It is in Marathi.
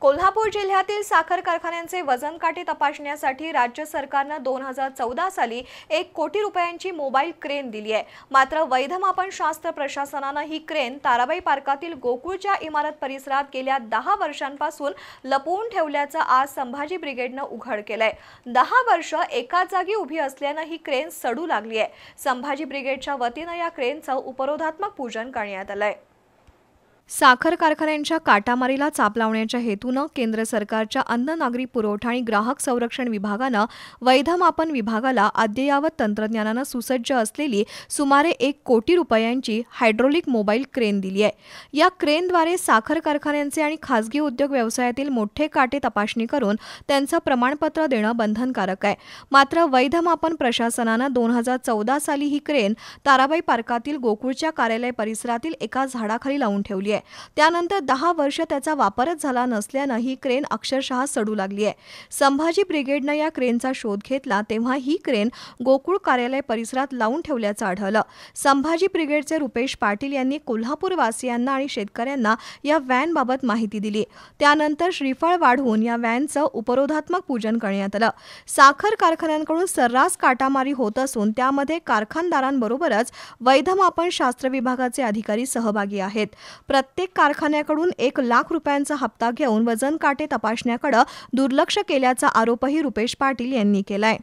कोल्हापूर जिल्ह्यातील साखर कारखान्यांचे वजन काटे तपासण्यासाठी राज्य सरकारनं दोन हजार चौदा साली एक कोटी रुपयांची मोबाईल क्रेन दिली आहे. मात्र वैधमापन शास्त्र प्रशासनानं ही क्रेन ताराबाई पार्कातील गोकुळच्या इमारत परिसरात गेल्या दहा वर्षांपासून लपवून ठेवल्याचं आज संभाजी ब्रिगेडनं उघड केलंय. दहा वर्ष एकाच जागी उभी असल्यानं ही क्रेन सडू लागली आहे. संभाजी ब्रिगेडच्या वतीनं या क्रेनचं उपरोधात्मक पूजन करण्यात आलंय. साखर कारखान्यांच्या काटामारीला चाप लावण्याच्या हेतूनं केंद्र सरकारच्या अन्न नागरी पुरवठा आणि ग्राहक संरक्षण विभागानं वैधमापन विभागाला अद्ययावत तंत्रज्ञानानं सुसज्ज असलेली सुमारे एक कोटी रुपयांची हायड्रोलिक मोबाईल क्रेन दिली आहे. या क्रेनद्वारे साखर कारखान्यांचे आणि खासगी उद्योग व्यवसायातील मोठे काटे तपासणी करून त्यांचं प्रमाणपत्र देणं बंधनकारक आहे. मात्र वैधमापन प्रशासनानं दोन हजार चौदा साली ही क्रेन ताराबाई पार्कातील गोकुळच्या कार्यालय परिसरातील एका झाडाखाली लावून ठेवली आहे. त्यानंतर दहा वर्ष त्याचा वापरच झाला नसल्यानं ही क्रेन अक्षरशः सडू लागली आहे. संभाजी ब्रिगेडनं या क्रेनचा शोध घेतला तेव्हा ही क्रेन गोकुळ कार्यालय परिसरात लावून ठेवल्याचं आढळलं. संभाजी ब्रिगेडचे रुपेश पाटील यांनी कोल्हापूर वासियांना आणि शेतकऱ्यांना या व्हॅनबाबत माहिती दिली. त्यानंतर श्रीफळ वाढवून या व्हॅनचं उपरोधात्मक पूजन करण्यात आलं. साखर कारखान्यांकडून सर्रास काटामारी होत असून त्यामध्ये कारखानदारांबरोबरच वैधमापन शास्त्र विभागाचे अधिकारी सहभागी आहेत. प्रत्येक कारखान्याकडून एक लाख रुपयांचा हप्ता घेऊन वजन काटे तपासण्याकडे दुर्लक्ष केल्याचा आरोपही रुपेश पाटील यांनी केलाय.